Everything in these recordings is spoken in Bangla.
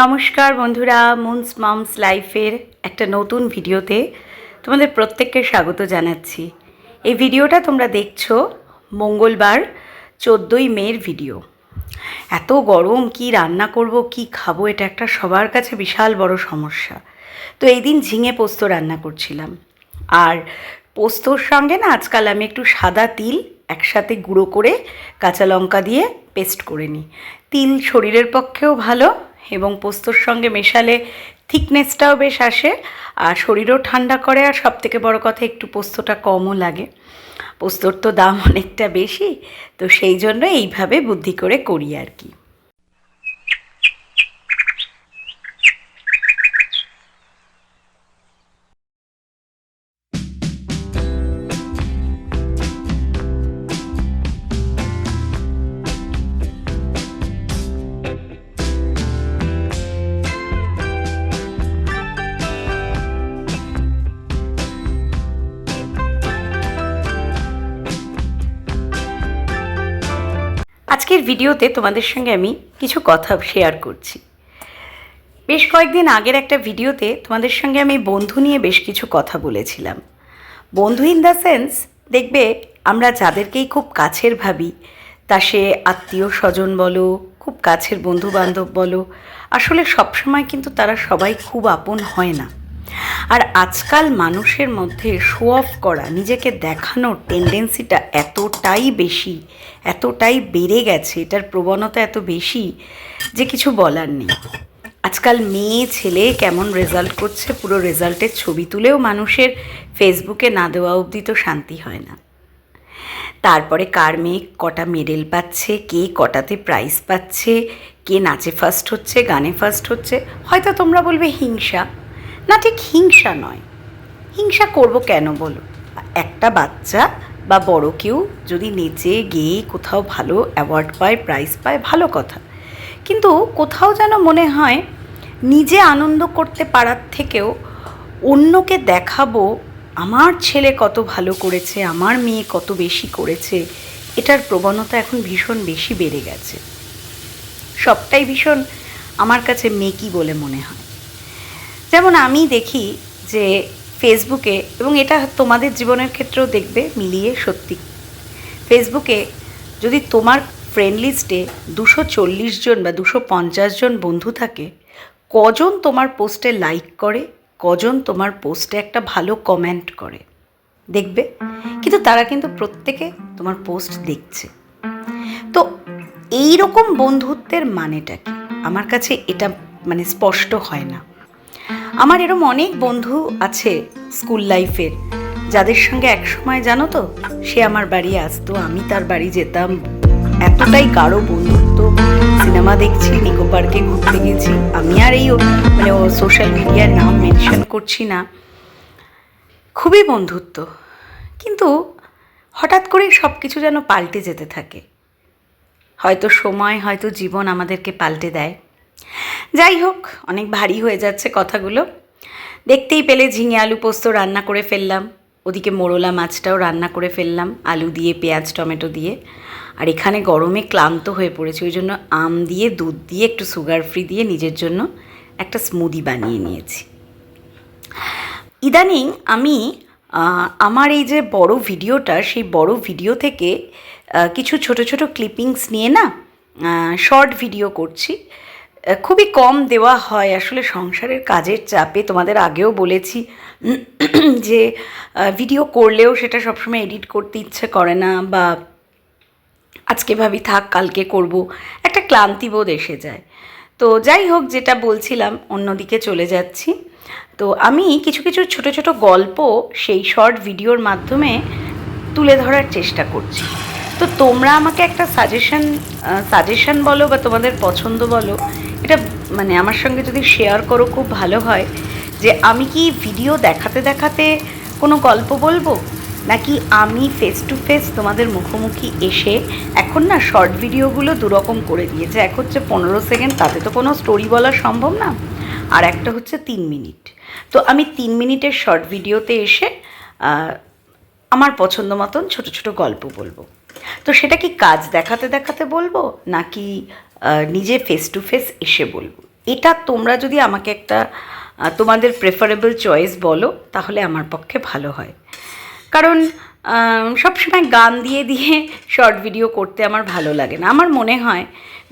নমস্কার বন্ধুরা মুন্স মামস লাইফের একটা নতুন ভিডিওতে তোমাদের প্রত্যেককে স্বাগত জানাচ্ছি। এই ভিডিওটা তোমরা দেখছ মঙ্গলবার, চোদ্দোই মের ভিডিও। এত গরম, কি রান্না করব, কি খাব, এটা একটা সবার কাছে বিশাল বড় সমস্যা। তো এই দিন ঝিঙে পোস্ত রান্না করছিলাম। আর পোস্তর সঙ্গে না আজকাল আমি একটু সাদা তিল একসাথে গুঁড়ো করে কাঁচা লঙ্কা দিয়ে পেস্ট করে নিই। তিল শরীরের পক্ষেও ভালো এবং পোস্তর সঙ্গে মেশালে থিকনেসটাও বেশ আসে, আর শরীরও ঠান্ডা করে, আর সব থেকে বড়ো কথা একটু পোস্তটা কমও লাগে। পোস্তর তো দাম অনেকটা বেশি, তো সেই জন্য এইভাবে বুদ্ধি করে করি আর কি। ভিডিওতে তোমাদের সঙ্গে আমি কিছু কথা শেয়ার করছি। বেশ কয়েকদিন আগের একটা ভিডিওতে তোমাদের সঙ্গে আমি বন্ধু নিয়ে বেশ কিছু কথা বলেছিলাম। বন্ধু ইন দ্য সেন্স দেখবে আমরা যাদেরকেই খুব কাছের ভাবি, তা সে আত্মীয় স্বজন বলো, খুব কাছের বন্ধু বান্ধব বলো, আসলে সবসময় কিন্তু তারা সবাই খুব আপন হয় না। আর আজকাল মানুষের মধ্যে শো অফ করা, নিজেকে দেখানোর টেন্ডেন্সিটা এতটাই বেশি, এতটাই বেড়ে গেছে, এটার প্রবণতা এত বেশি যে কিছু বলার নেই। আজকাল মেয়ে, ছেলে কেমন রেজাল্ট করছে, পুরো রেজাল্টের ছবি তুলেও মানুষের ফেসবুকে না দেওয়া অবধি তো শান্তি হয় না। তারপরে কার মেয়ে কটা মেডেল পাচ্ছে, কে কটাতে প্রাইজ পাচ্ছে, কে নাচে ফার্স্ট হচ্ছে, গানে ফার্স্ট হচ্ছে, হয়তো তোমরা বলবে হিংসা। না ঠিক হিংসা নয়। হিংসা করব কেন বলো? একটা বাচ্চা বা বড় কেউ যদি নেচে, গেয়ে কোথাও ভালো অ্যাওয়ার্ড পায় প্রাইজ পায়, ভালো কথা। কিন্তু কোথাও যেন মনে হয় নিজে আনন্দ করতে পারার থেকেও অন্যকে দেখাবো, আমার ছেলে কত ভালো করেছে, আমার মেয়ে কত বেশি করেছে, এটার প্রবণতা এখন ভীষণ বেশি বেড়ে গেছে। সবটাই ভীষণ আমার কাছে মেকি বলে মনে হয়। যেমন আমি দেখি যে ফেসবুকে এবং এটা তোমাদের জীবনের ক্ষেত্রেও দেখবে মিলিয়ে সত্যি। ফেসবুকে যদি তোমার ফ্রেন্ড লিস্টে দুশো চল্লিশ জন বা দুশো পঞ্চাশ জন বন্ধু থাকে, কজন তোমার পোস্টে লাইক করে, কজন তোমার পোস্টে একটা ভালো কমেন্ট করে? দেখবে? কিন্তু তারা কিন্তু প্রত্যেকে তোমার পোস্ট দেখছে। তো এই রকম বন্ধুত্বের মানেটা কি? আমার কাছে এটা মানে স্পষ্ট হয় না। আমার এরম অনেক বন্ধু আছে স্কুল লাইফের যাদের সঙ্গে একসময় জানো তো, সে আমার বাড়ি আসতো, আমি তার বাড়ি যেতাম। এতটাই গাঢ় বন্ধুত্ব, সিনেমা দেখছি, নিকো পার্কে ঘুরতে গেছি। আমি আর এই মানে সোশ্যাল মিডিয়ার নাম মেনশন করছি না। খুবই বন্ধুত্ব। কিন্তু হঠাৎ করেই সব কিছু যেন পাল্টে যেতে থাকে। হয়তো সময়, হয়তো জীবন আমাদেরকে পাল্টে দেয়। যাই হোক, অনেক ভারী হয়ে যাচ্ছে কথাগুলো। দেখতেই পেলে ঝিঙে আলু পোস্ত রান্না করে ফেললাম। ওদিকে মোরলা মাছটাও রান্না করে ফেললাম, আলু দিয়ে, পেঁয়াজ, টমেটো দিয়ে। আর এখানে গরমে ক্লান্ত হয়ে পড়েছে, ওই জন্য আম দিয়ে, দুধ দিয়ে, একটু সুগার ফ্রি দিয়ে নিজের জন্য একটা স্মুদি বানিয়ে নিয়েছি। ইদানিং আমি আমার এই যে বড় ভিডিওটা, সেই বড় ভিডিও থেকে কিছু ছোট ছোট ক্লিপিংস নিয়ে না শর্ট ভিডিও করছি। খুবই কম দেওয়া হয়। আসলে সংসারের কাজের চাপে তোমাদের আগেও বলেছি যে ভিডিও করলেও সেটা সবসময় এডিট করতে ইচ্ছে করে না বা আজকে ভাবি থাক, কালকে করব। একটা ক্লান্তিবোধ এসে যায়। তো যাই হোক, যেটা বলছিলাম, অন্যদিকে চলে যাচ্ছি। তো আমি কিছু কিছু ছোট ছোট গল্প সেই শর্ট ভিডিওর মাধ্যমে তুলে ধরার চেষ্টা করছি। তো তোমরা আমাকে একটা সাজেশন সাজেশন বলো বা তোমাদের পছন্দ বলো এটা মানে আমার সঙ্গে যদি শেয়ার করো খুব ভালো হয় যে আমি কি ভিডিও দেখাতে দেখাতে কোনো গল্প বলব? নাকি আমি ফেস টু ফেস তোমাদের মুখোমুখি এসে এখন না শর্ট ভিডিওগুলো দুরকম করে দিয়েছে? এক হচ্ছে পনেরো সেকেন্ড তাতে তো কোনো স্টোরি বলা সম্ভব না। আর একটা হচ্ছে তিন মিনিট তো আমি তিন মিনিটের শর্ট ভিডিওতে এসে আমার পছন্দ মতন ছোটো ছোটো গল্প বলব। তো সেটা কি কাজ দেখাতে দেখাতে বলব? নাকি নিজে ফেস টু ফেস এসে বলব। এটা তোমরা যদি আমাকে একটা তোমাদের প্রেফারেবল চয়েস বলো, তাহলে আমার পক্ষে ভালো হয়। কারণ সবসময় গান দিয়ে দিয়ে শর্ট ভিডিও করতে আমার ভালো লাগে না। আমার মনে হয়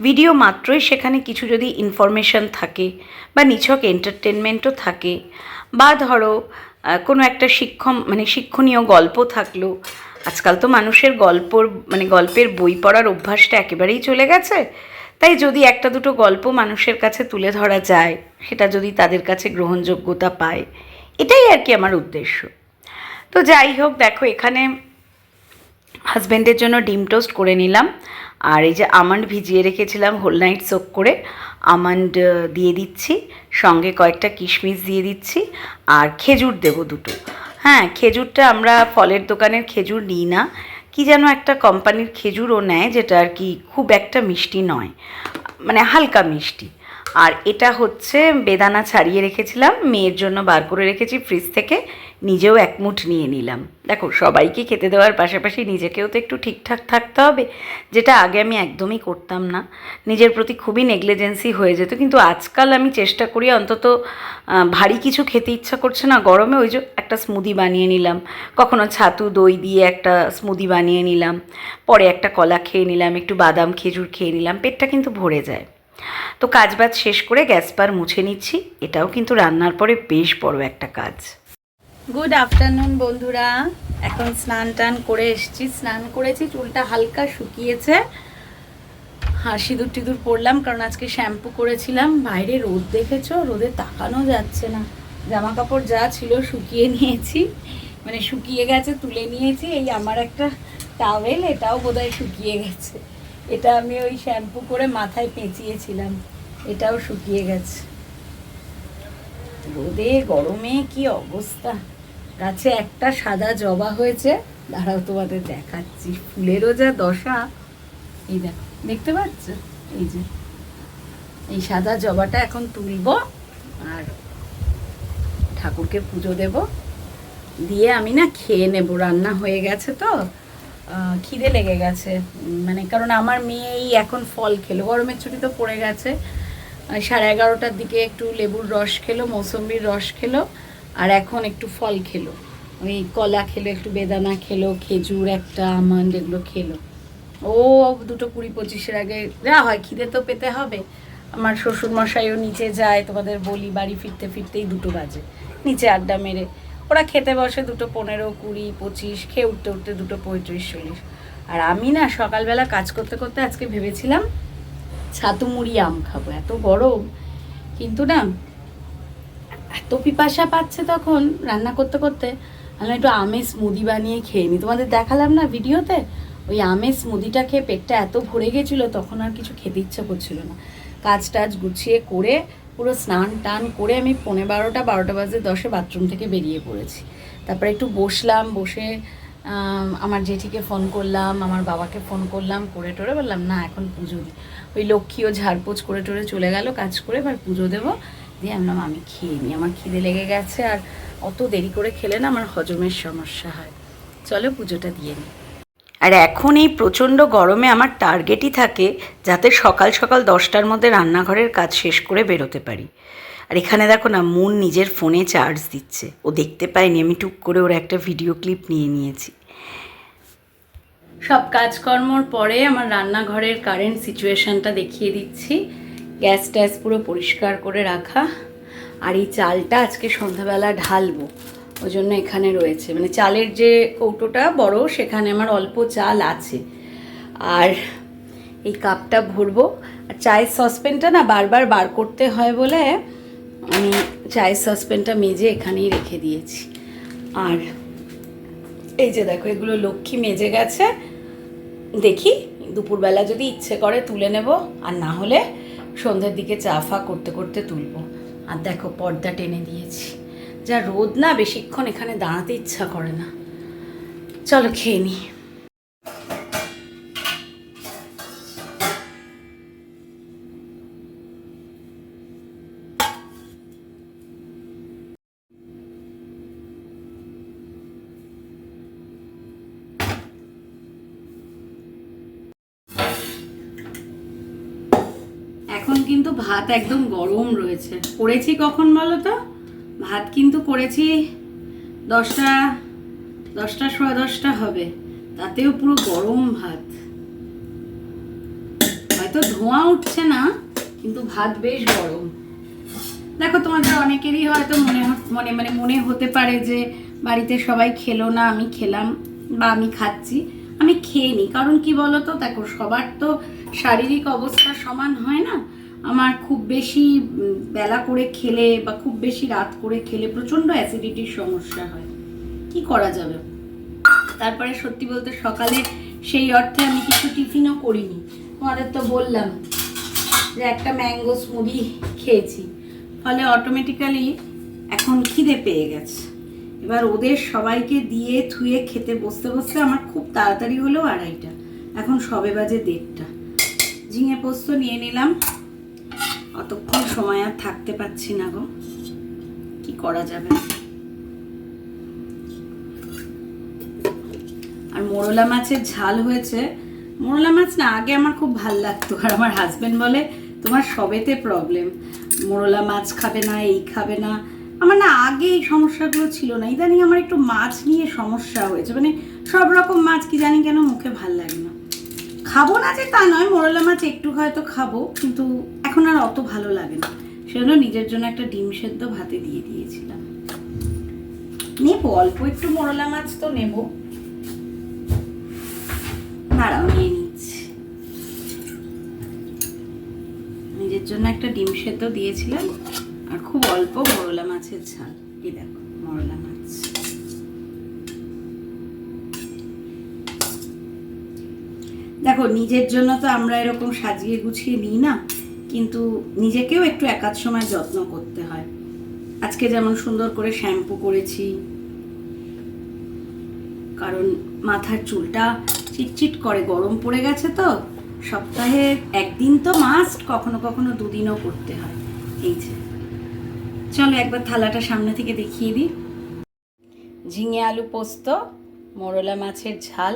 ভিডিও মাত্রই সেখানে কিছু যদি ইনফরমেশন থাকে, বা নিছক এন্টারটেনমেন্টও থাকে, বা ধরো কোনো একটা শিক্ষম মানে শিক্ষণীয় গল্প থাকল, আজকাল তো মানুষের গল্পর মানে গল্পের বই পড়ার অভ্যাসটা একেবারেই চলে গেছে। তাই যদি একটা দুটো গল্প মানুষের কাছে তুলে ধরা যায়, সেটা যদি তাদের কাছে গ্রহণযোগ্যতা পায়, এটাই আর কি আমার উদ্দেশ্য। তো যাই হোক, দেখো এখানে হাজব্যান্ডের জন্য ডিম টোস্ট করে নিলাম, আর এই যে আমন্ড ভিজিয়ে রেখেছিলাম হোল নাইট সোক করে, আমন্ড দিয়ে দিচ্ছি, সঙ্গে কয়েকটা কিশমিশ দিয়ে দিচ্ছি, আর খেজুর দেবো দুটো। হ্যাঁ খেজুরটা আমরা ফলের দোকানের খেজুর নিই না কি যেন একটা কোম্পানির খেজুরও নেয় যেটা আর কি খুব একটা মিষ্টি নয়। মানে হালকা মিষ্টি। আর এটা হচ্ছে বেদানা ছাড়িয়ে রেখেছিলাম, মেয়ের জন্য বার করে রেখেছি ফ্রিজ থেকে, নিজেও এক মুঠ নিয়ে নিলাম। দেখো, সবাইকে খেতে দেওয়ার পাশাপাশি নিজেকেও তো একটু ঠিকঠাক থাকতে হবে, যেটা আগে আমি একদমই করতাম না। নিজের প্রতি খুবই নেগলিজেন্সি হয়ে যেত, কিন্তু আজকাল আমি চেষ্টা করি অন্তত ভারী কিছু খেতে ইচ্ছা করছে না, গরমে ওই যে একটা স্মুদি বানিয়ে নিলাম। কখনো ছাতু, দই দিয়ে একটা স্মুদি বানিয়ে নিলাম, পরে একটা কলা খেয়ে নিলাম, একটু বাদাম, খেজুর খেয়ে নিলাম, পেটটা কিন্তু ভরে যায়। তো কাজ বাজ শেষ করে গ্যাস পার মুছে নিচ্ছি। এটাও কিন্তু রান্নার পরে বেশ বড় একটা কাজ। গুড আফটারনুন বন্ধুরা। এখন স্নান টান করে এসেছি। স্নান করেছি, চুলটা হালকা শুকিয়েছে। আর সিঁদুর টিঁদুর পরলাম, কারণ আজকে শ্যাম্পু করেছিলাম। বাইরে রোদ দেখেছ? রোদে তাকানো যাচ্ছে না। জামা কাপড় যা ছিল শুকিয়ে নিয়েছি। মানে শুকিয়ে গেছে, তুলে নিয়েছি। এই আমার একটা টাওয়েল এটাও বোধহয় শুকিয়ে গেছে। এটা আমি ওই শ্যাম্পু করে মাথায় পেঁচিয়েছিলাম, এটাও শুকিয়ে গেছে। রোদে, গরমে কি অবস্থা? গাছে একটা সাদা জবা হয়েছে, দাঁড়াও তোমাদের দেখাচ্ছি। ফুলেরও যা দশা। এই দেখো, দেখতে পাচ্ছ? এই যে, এই সাদা জবাটা এখন তুলবো আর ঠাকুরকে পুজো দেব। দিয়ে আমি না খেয়ে নেব, রান্না হয়ে গেছে তো। খিদে লেগে গেছে। মানে কারণ আমার মেয়ে এই এখন ফল খেলো। গরমের ছুটি তো পড়ে গেছে। সাড়ে এগারোটার দিকে একটু লেবুর রস খেলো, মৌসম্বির রস খেলো, আর এখন একটু ফল খেলো। ওই কলা খেলো, একটু বেদানা খেলো, খেজুর, একটা আমন্ড এগুলো খেলো। ও, দুটো কুড়ি পঁচিশের আগে যা হয়, খিদে তো পেতে হবে। আমার শ্বশুর মশাইও নিচে যায়, তোমাদের বলি বাড়ি ফিরতে ফিরতেই দুটো বাজে। নিচে আড্ডা মেরে ওরা খেতে বসে দুটো পনেরো, কুড়ি, পঁচিশ, খেয়ে উঠতে উঠতে দুটো পঁয়ত্রিশ, চল্লিশ। আর আমি না সকালবেলা কাজ করতে করতে আজকে ভেবেছিলাম ছাতু মুড়ি আম খাব, এত গরম। কিন্তু না, এত পিপাসা পাচ্ছে তখন রান্না করতে করতে, আমি একটু আমের স্মুদি বানিয়ে খেয়ে নিই তোমাদের দেখালাম না ভিডিওতে? ওই আমের স্মুদিটা খেয়ে পেটটা এত ভরে গেছিল, তখন আর কিছু খেতে ইচ্ছা করছিল না। কাজ টাজ গুছিয়ে করে পুরো স্নান টান করে আমি পনেরো বারোটা বারোটা বাজে দশে বাথরুম থেকে বেরিয়ে পড়েছি। তারপরে একটু বসলাম, বসে আমার জেঠিকে ফোন করলাম, আমার বাবাকে ফোন করলাম, করে টোরে বললাম, না, এখন পুজো দিই ওই লক্ষ্মীও ঝাড়পোছ করে টোরে চলে গেল, কাজ করে এবার পুজো দেবো। দিয়ে আমি আমি খেয়ে নিই। আমার খিদে লেগে গেছে, আর অত দেরি করে খেলে না আমার হজমের সমস্যা হয়। চলো পুজোটা দিয়ে নিই। আর এখন এই প্রচণ্ড গরমে আমার টার্গেটই থাকে যাতে সকাল সকাল দশটার মধ্যে রান্নাঘরের কাজ শেষ করে বেরোতে পারি। আর এখানে দেখো না, মুন নিজের ফোনে চার্জ দিচ্ছে। ও দেখতে পায়নি, আমি টুক করে ওর একটা ভিডিও ক্লিপ নিয়ে নিয়েছি। সব কাজকর্মর পরে আমার রান্নাঘরের কারেন্ট সিচুয়েশনটা দেখিয়ে দিচ্ছি। গ্যাস ট্যাস পুরো পরিষ্কার করে রাখা। আর এই চালটা আজকে সন্ধ্যাবেলা ঢালবো। ওই জন্য এখানে রয়েছে। মানে চালের যে কৌটোটা বড়, সেখানে আমার অল্প চাল আছে। আর এই কাপটা ভরবো। আর চায়ের সসপেনটা না বারবার বার করতে হয় বলে আমি চায়ের সসপেনটা মেজে এখানেই রেখে দিয়েছি। আর এই যে দেখো, এগুলো লক্ষ্মী মেজে গেছে। দেখি, দুপুরবেলা যদি ইচ্ছে করে তুলে নেব, আর না হলে সন্ধ্যের দিকে চা ফা করতে করতে তুলবো। আর দেখো, পর্দা টেনে দিয়েছি। যা রোদ না, বেশিক্ষণ এখানে দাঁড়াতে ইচ্ছা করে না। চলো খেয়ে নিই এখন কিন্তু ভাত একদম গরম রয়েছে। করেছি কখন বলো তো? ভাত কিন্তু করেছি দশটা দশটা সোয়া দশটা হবে। তাতেও পুরো গরম ভাত। হয়তো ধোঁয়া উঠছে না, কিন্তু ভাত বেশ গরম। দেখো, তোমাদের অনেকেরই হয়তো মনে মনে মানে মনে হতে পারে যে বাড়িতে সবাই খেলো না, আমি খেলাম বা আমি খাচ্ছি। আমি খেয়ে নিই কারণ কি বলো তো দেখো, সবার তো শারীরিক অবস্থা সমান হয় না। আমার খুব বেশি বেলা করে খেলে বা খুব বেশি রাত করে খেলে প্রচণ্ড অ্যাসিডিটির সমস্যা হয়। কি করা যাবে? তারপরে সত্যি বলতে সকালে সেই অর্থে আমি কিছু টিফিনও করিনি। তোমাদের তো বললাম যে একটা ম্যাঙ্গো স্মুদি খেয়েছি। ফলে অটোমেটিক্যালি এখন খিদে পেয়ে গেছে। এবার ওদের সবাইকে দিয়ে থুয়ে খেতে বসতে বসতে আমার খুব তাড়াতাড়ি হলেও আড়াইটা। এখন সবে বাজে দেড়টা। ঝিঙে পোস্ত নিয়ে নিলাম। অতক্ষণ সময় আর থাকতে পারছি না গো। কি করা যাবে? আর মোরলা মাছের ঝাল হয়েছে। মোরলা মাছ না, আগে আমার খুব ভালো লাগতো। আর আমার হাজবেন্ড বলে, তোমার সবেতে প্রবলেম মোরলা মাছ খাবে না, এই খাবে না। আমার না আগে এই সমস্যাগুলো ছিল না। ইদানিং আমার একটু মাছ নিয়ে সমস্যা হয়েছে। মানে সব রকম মাছ কি জানি কেন মুখে ভালো লাগে না। খাব না যে তা নয়, মোরলা মাছ একটু হয়তো খাব, কিন্তু এখন আর অত ভালো লাগে না। সেজন্য নিজের জন্য একটা ডিম সেদ্ধ ভাতে দিয়ে দিয়েছিলাম। নেব, অল্প একটু মোরলা মাছ তো নেব। দাঁড়াও, নিয়ে নিচ্ছি। নিজের জন্য একটা ডিম সেদ্ধ দিয়েছিলাম, আর খুব অল্প মরলা মাছের ঝাল। এই দেখো, মরলা মাছ। দেখো, নিজের জন্য তো আমরা এরকম সাজিয়ে গুছিয়ে নিই না? কিন্তু নিজেকেও একটু একাধ সময় যত্ন করতে হয়। আজকে যেমন সুন্দর করে শ্যাম্পু করেছি, কারণ মাথার চুলটা চিটচিট করে, গরম পড়ে গেছে তো, সপ্তাহে একদিন তো মাস্ট কখনো কখনো দুদিনও করতে হয়। এই যে। চলো একবার থালাটা সামনে থেকে দেখিয়ে দিই। ঝিঙে আলু পোস্ত, মোরলা মাছের ঝাল,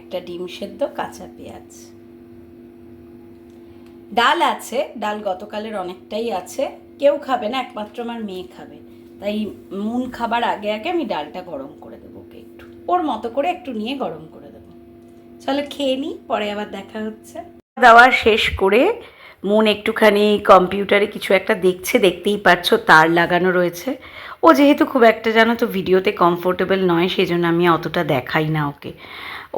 একটা ডিম সেদ্ধ, কাঁচা পেঁয়াজ। ডাল আছে, ডাল গতকালের অনেকটাই আছে। কেউ খাবে না, একমাত্র আমার মেয়ে খাবে। তাই মুন খাবার আগে আগে আমি ডালটা গরম করে দেবো ওকে একটু। ওর মতো করে একটু নিয়ে গরম করে দেবো। চলো খেয়ে নিই পরে আবার দেখা হচ্ছে। দাওয়া শেষ করে মন একটুখানি কম্পিউটারে কিছু একটা দেখছে, দেখতেই পারছ, তার লাগানো রয়েছে। ও যেহেতু খুব একটা জানো তো ভিডিওতে কমফোর্টেবল নয় সেই জন্য আমি অতটা দেখাই না ওকে।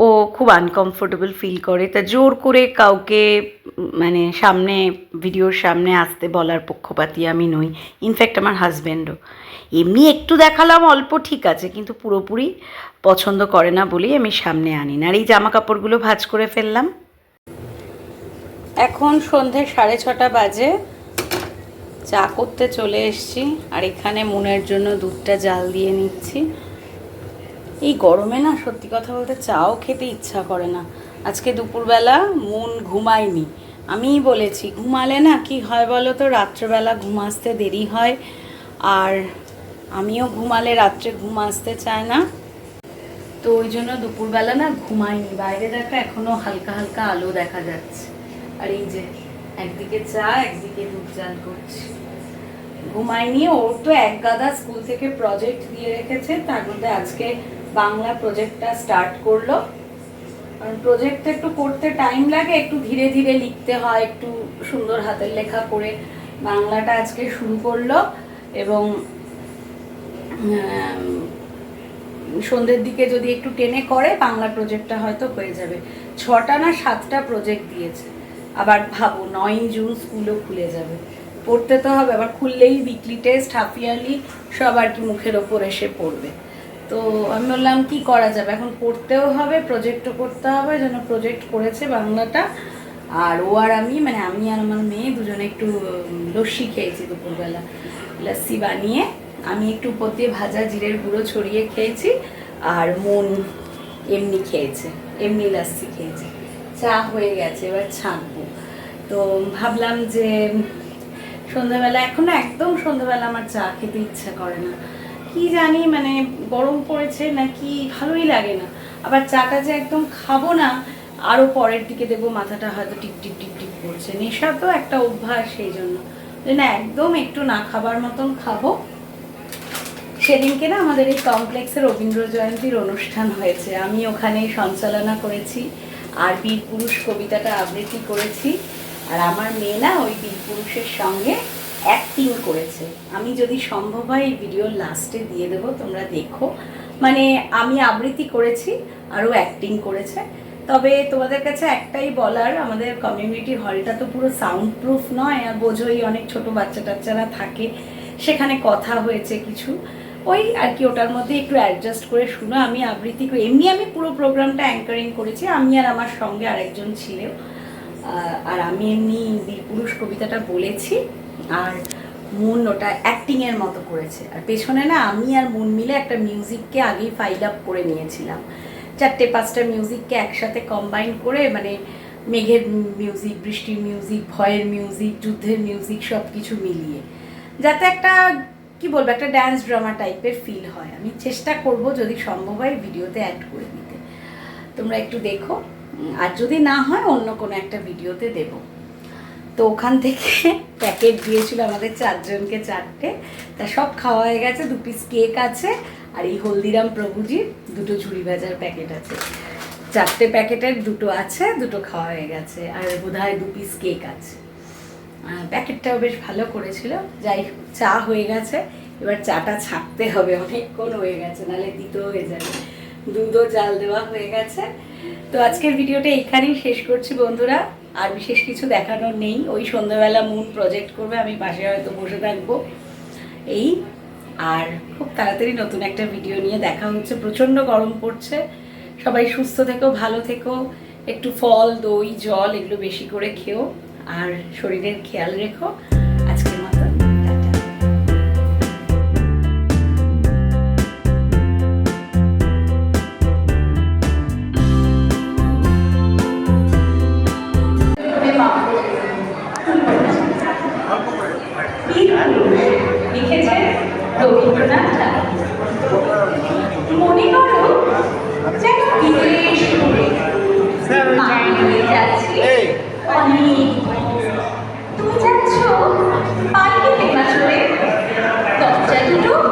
ও খুব আনকমফোর্টেবল ফিল করে, তা জোর করে কাউকে মানে সামনে, ভিডিওর সামনে আসতে বলার পক্ষপাতী আমি নই। ইনফ্যাক্ট আমার হাজব্যান্ডও এমনি একটু দেখালাম, অল্প ঠিক আছে, কিন্তু পুরোপুরি পছন্দ করে না বলেই আমি সামনে আনি না। আর এই জামা কাপড়গুলো ভাঁজ করে ফেললাম। এখন সন্ধে সাড়ে ছটা বাজে। চা করতে চলে এসেছি, আর এখানে মনের জন্য দুধটা জাল দিয়ে নিচ্ছি। এই গরমে না, সত্যি কথা বলতে চাও খেতে ইচ্ছা করে না। আজকে দুপুরবেলা মন ঘুমায়নি। আমিই বলেছি, ঘুমালে না কি হয় বলো তো, রাত্রেবেলা ঘুম আসতে দেরি হয়। আর আমিও ঘুমালে রাত্রে ঘুম আসতে চায় না। তো ওই জন্য দুপুরবেলা না ঘুমাইনি বাইরে দেখো এখনও হালকা হালকা আলো দেখা যাচ্ছে। আর এই যে একদিকে চা, একদিকে দুধ জাল করছি। ঘুমাইনি ওর তো এক গাদা স্কুল থেকে প্রজেক্ট দিয়ে রেখেছে, তার মধ্যে আজকে বাংলা প্রজেক্টটা স্টার্ট করল। কারণ প্রজেক্টটা একটু করতে টাইম লাগে, একটু ধীরে ধীরে লিখতে হয়, একটু সুন্দর হাতের লেখা করে বাংলাটা আজকে শুরু করল এবং সন্ধ্যের দিকে যদি একটু টেনে করে, বাংলা প্রজেক্টটা হয়তো হয়ে যাবে। ছটা না সাতটা প্রজেক্ট দিয়েছে। আবার ভাবো নয় জুন স্কুলও খুলে যাবে। পড়তে তো হবে, আবার খুললেই উইকলি টেস্ট হাফ ইয়ারলি সব আর কি মুখের ওপর এসে পড়বে। তো আমি বললাম, কি করা যাবে? এখন পড়তেও হবে প্রজেক্টও করতে হবে, যেন প্রজেক্ট করেছে বাংলাটা। আর ও আর আমি মানে আমি আর আমার মেয়ে দুজনে একটু লস্যি খেয়েছি দুপুরবেলা। লস্যি বানিয়ে আমি একটু উপর দিয়ে ভাজা জিরের গুঁড়ো ছড়িয়ে খেয়েছি, আর মন এমনি খেয়েছে, এমনি লাস্সি খেয়েছে। চা হয়ে গেছে, এবার ছাঁকবো। তো ভাবলাম যে সন্ধ্যাবেলা, এখন একদম সন্ধ্যাবেলা আমার চা খেতে ইচ্ছা করে না। কি জানি মানে গরম পড়েছে নাকি ভালোই লাগে না। আবার চাটা যে একদম খাব না আরও পরের দিকে দেবো মাথাটা হয়তো টিপ টিপ টিপ টিপ করছে। নেশা তো একটা অভ্যাস সেই জন্য। না, একদম একটু না খাবার মতন খাব। সেদিনকে না আমাদের এই কমপ্লেক্সে রবীন্দ্র জয়ন্তীর অনুষ্ঠান হয়েছে। আমি ওখানে সঞ্চালনা করেছি। আর বীর পুরুষ কবিতাটা আবৃত্তি করেছি। আর আমার মেয়ে না ওই বীর পুরুষের সঙ্গে অ্যাক্টিং করেছে। আমি যদি সম্ভব হয় এই ভিডিওর লাস্টে দিয়ে দেবো তোমরা দেখো। মানে আমি আবৃত্তি করেছি আরও অ্যাক্টিং করেছে। তবে তোমাদের কাছে একটাই বলার আমাদের কমিউনিটি হলটা তো পুরো সাউন্ড প্রুফ নয় আর বোঝোই অনেক ছোট বাচ্চা টাচ্চারা থাকে। সেখানে কথা হয়েছে কিছু। ওই আর কি ওটার মধ্যে একটু অ্যাডজাস্ট করে শুনো। আমি আবৃত্তি করি এমনি আমি পুরো প্রোগ্রামটা অ্যাঙ্কারিং করেছি। আমি আর আমার সঙ্গে আরেকজন ছিল আহ, আর আমি এমনি বীরপুরুষ কবিতাটা বলেছি, আর মুন ওটা অ্যাক্টিংয়ের মতো করেছে। আর পেছনে না আমি আর মুন মিলে একটা মিউজিককে আগেই ফাইল আপ করে নিয়েছিলাম। চারটে, পাঁচটা মিউজিককে একসাথে কম্বাইন করে মানে মেঘের মিউজিক বৃষ্টির মিউজিক ভয়ের মিউজিক যুদ্ধের মিউজিক সব কিছু মিলিয়ে। যাতে একটা, কি বলব, একটা ড্যান্স ড্রামা টাইপের ফিল হয়। আমি চেষ্টা করব যদি সম্ভব হয় ভিডিওতে অ্যাড করে দিতে। তোমরা একটু দেখো। আর যদি না হয়, অন্য কোনো একটা ভিডিওতে দেব। তো ওখান থেকে প্যাকেট দিয়েছিল আমাদের চারজনকে চারটে। তা সব খাওয়া হয়ে গেছে, দু পিস কেক আছে আর এই হলদিরাম প্রভুজির দুটো ঝুড়ি ভাজার প্যাকেট আছে। চারটে প্যাকেটের দুটো আছে, দুটো খাওয়া হয়ে গেছে আর বোধহয় দু পিস কেক আছে। প্যাকেটটাও বেশ ভালো করেছিল। যাই চা হয়ে গেছে। এবার চাটা ছাঁকতে হবে, অনেকক্ষণ হয়ে গেছে, নাহলে দিতেও হয়ে যাবে। দুধও জাল দেওয়া হয়ে গেছে। তো আজকের ভিডিওটা এখানেই শেষ করছি বন্ধুরা। আর বিশেষ কিছু দেখানোর নেই। ওই সন্ধ্যাবেলা মুন প্রজেক্ট করবে, আমি পাশে হয়তো বসে থাকব। এই, আর খুব তাড়াতাড়ি নতুন একটা ভিডিও নিয়ে দেখা হচ্ছে। প্রচণ্ড গরম পড়ছে। সবাই সুস্থ থেকো, ভালো থেকো। একটু ফল, দই, জল এগুলো বেশি করে খেও। আর শরীরের খেয়াল রেখো। দরজা দুটো